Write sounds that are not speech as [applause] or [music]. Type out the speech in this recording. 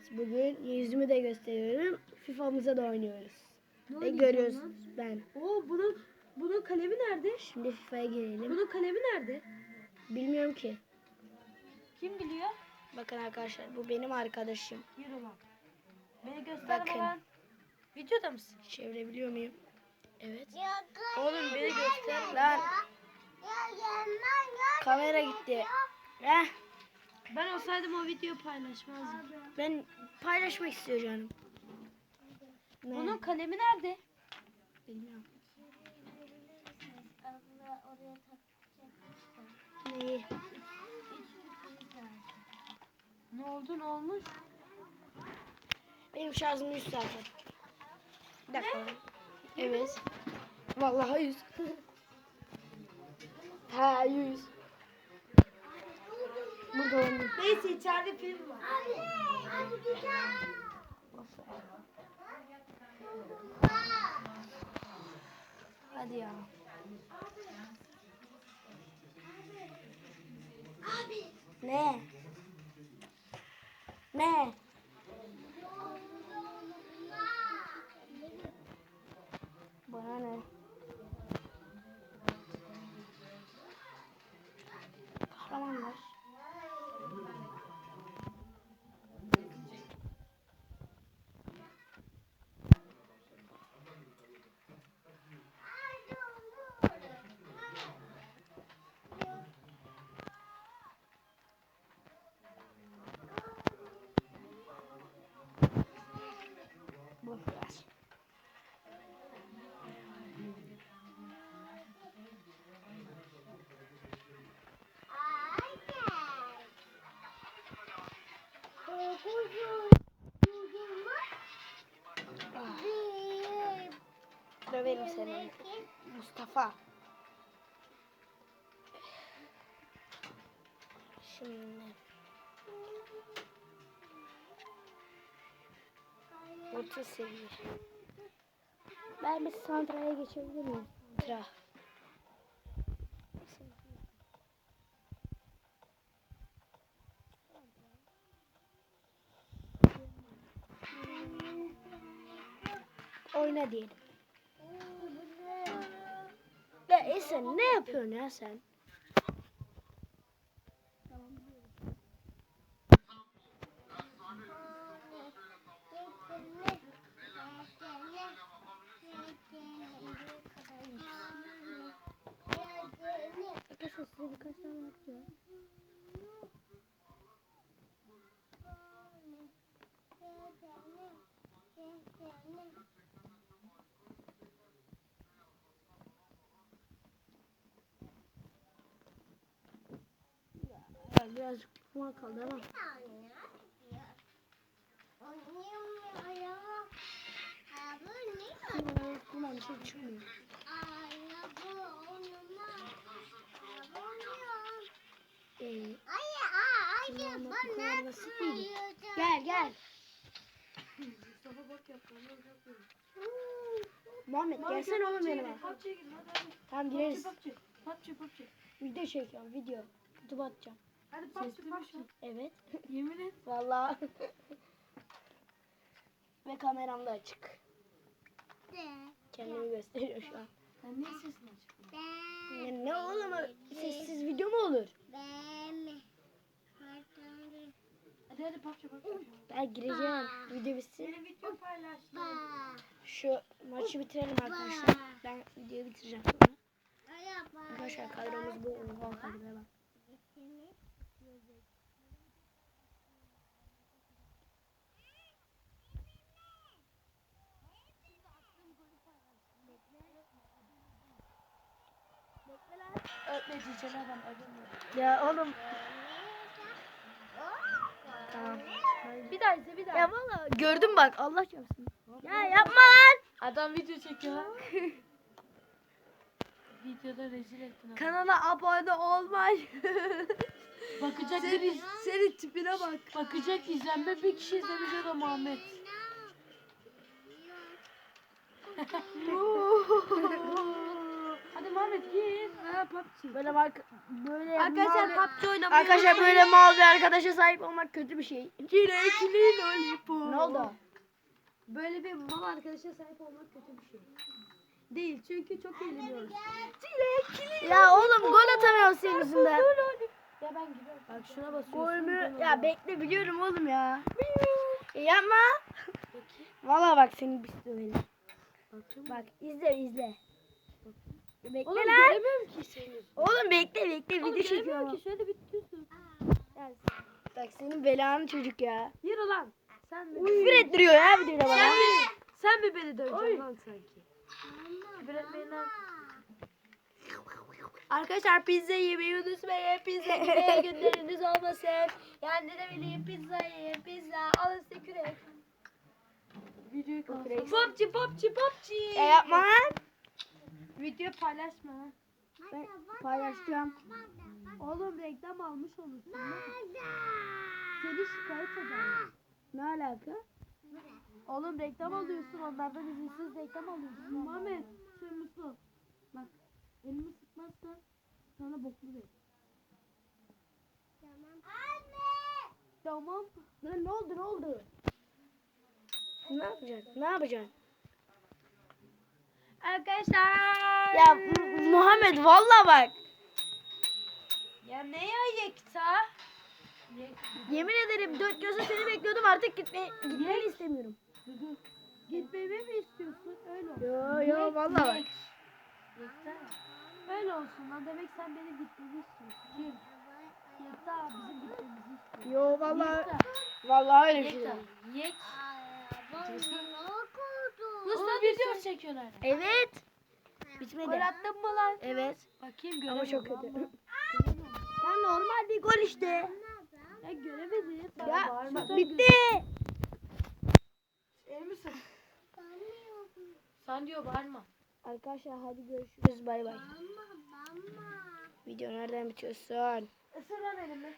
Evet bugün yüzümü de gösteriyorum. FIFA'mıza da oynuyoruz. Ne Ve görüyorsunuz ben. Oo bunun bunun kalemi nerede? Şimdi FIFA'ya girelim. Bunun kalemi nerede? Bilmiyorum ki. Kim biliyor? Bakın arkadaşlar bu benim arkadaşım. Yürü lan. Beni gösterme Bakın. lan. Videoda mısın? Çevirebiliyor muyum? Evet. Oğlum beni göster. Lan kamera gitti. Heh, Ben olsaydım o videoyu paylaşmazdım. ben paylaşmak istiyor canım. Ne? Bunun kalemi nerede? Bilmiyorum. Neyi? Ne oldu ne olmuş? Benim şarjım 100 zaten. Bir dakika. Evet. Vallahi 100. [laughs] ha 100. Burada olmuş. Neyse içeride film var. Hadi ya. Ne? Ne? Döverim seni. Mustafa. Şimdi. Orta seviye. Ben bir santraya geçebilir miyim? Santra. Oyna diyelim. Ya Esen ne yapıyorsun ya sen? Arkadaşlar size birkaç tane yapacağım. Ya birazcık kuma kaldı ama. Kuma, bir şey çıkmıyor. Ee, basit miydi? Gel gel. Mustafa bak yaptı. Muhammed gelsene oğlum hadi. Tamam gireriz. PUBG PUBG PUBG. Video çekiyorum video. YouTube'a atacağım. Hadi PUBG PUBG. Evet. [laughs] Yemin et. Vallahi. Ve kameram da açık. Kendimi gösteriyor şu an. Sen niye sesini açık? Ne, ne oğlum sessiz video mu olur? Hadi hadi PUBG PUBG. Ben gireceğim. Video bitsin. Benim video paylaştım. Şu maçı bitirelim arkadaşlar. Ben videoyu bitireceğim sonra. Arkadaşlar kadromuz bu. Oha kadroya bak. Öpme diyeceğim adam acımıyor. Ya oğlum. Tamam. Bir daha izle bir daha. Ya valla gördüm bak Allah çarpsın. Ya yapma lan. Adam video çekiyor. [laughs] Videoda rezil ettin. Kanala abone olmayı. [laughs] Bakacak bir senin, iz- senin tipine bak. bakacak izlenme bir kişi izlemiş o da Muhammed. [laughs] Hadi Muhammed. Ha PUBG. Böyle mark böyle Arkadaşlar mal- PUBG oynamayı Arkadaşlar böyle mal bir arkadaşa sahip olmak kötü bir şey. Çilekli lollipop. Ne oldu? Böyle bir mal arkadaşa sahip olmak kötü bir şey. Değil çünkü çok eğleniyoruz. Ya oğlum gol atamıyorum senin yüzünden. Ya ben gidiyorum. Bak şuna basıyorsun. Gol mü? Ya bekle biliyorum oğlum ya. E, Yapma. Valla bak seni bir dövelim. Bak izle izle. Bekle Oğlum lan. göremiyorum ki seni. Oğlum bekle bekle Oğlum video çekiyorum. göremiyorum ki şöyle bir tutuyorsun. Bak senin belanı çocuk ya. Yürü lan. Sen mi? Küfür ettiriyor ya videoda bana. Sen mi? Sen mi beni döveceksin lan sanki? Küfür etmeyin lan. Arkadaşlar pizza yemeyi unutmayın. Pizza yemeye [laughs] günleriniz olmasın. Yani ne bileyim pizza yiyin. Pizza alın size kürek. Videoyu kalsın. PUBG PUBG PUBG. Ya yapma lan. Video paylaşma. Ben paylaşacağım. Oğlum reklam almış olursun. Seni şikayet ederim. Ne alaka? Oğlum reklam alıyorsun onlardan izinsiz reklam alıyorsun. Muhammed sen mutlu. Bak elimi sıkmazsan sana boklu ver. Tamam. Lan ne oldu ne oldu? Ne yapacaksın? Ne yapacaksın? Arkadaşlar. Ya Muhammed valla bak. Ya ne ya yekta? Yemin ederim dört gözle seni bekliyordum artık gitme, gitmeni istemiyorum. Gitmemi mi istiyorsun? Öyle olsun. Yo yo valla bak. Yekta. Öyle olsun lan demek sen benim gitmemi istiyorsun. Kim? Yekta bizim gitmemizi istiyor. Yo valla Yekta. valla öyle bir şey. Yek. değil. Yek. Sen video çekiyorlar. Evet. Gol Bitmedi. attın mı lan? Evet. Bakayım Ama göremiyorum. çok kötü. Ya normal bir gol işte. Ya göremedim. Ya bağırma. bitti. Ev misin? Sen diyor bağırma. Arkadaşlar hadi görüşürüz bay bay. Video nereden bitiyorsun? Isır lan elimi.